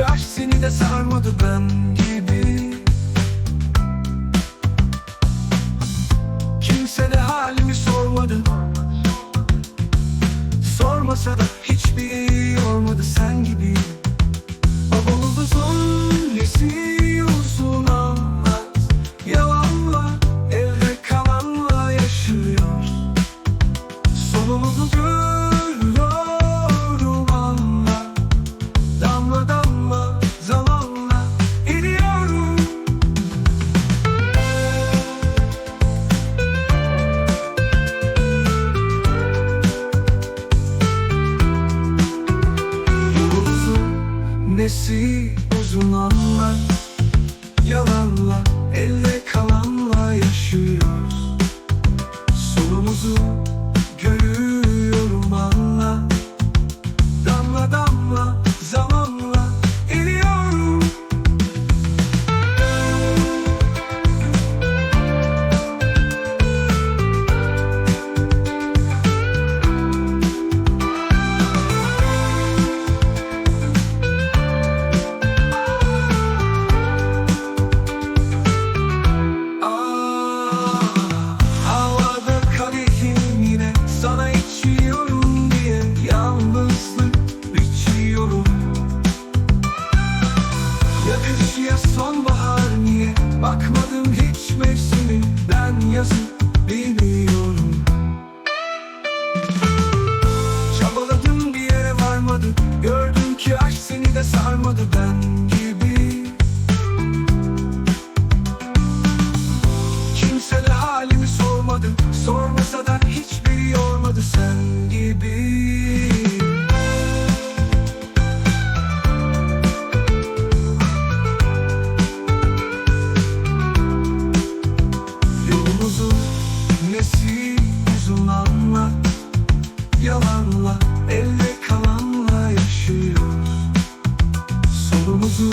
Belki aşk seni de sarmadı ben gibi. Kimse de halimi sormadı. Sormasa da Nesi uzun anlar? Yalanla elle kalan sonbahar niye Bakmadım hiç mevsimi ben yazın Yalanla elde kalanla yaşıyor Sorumuzu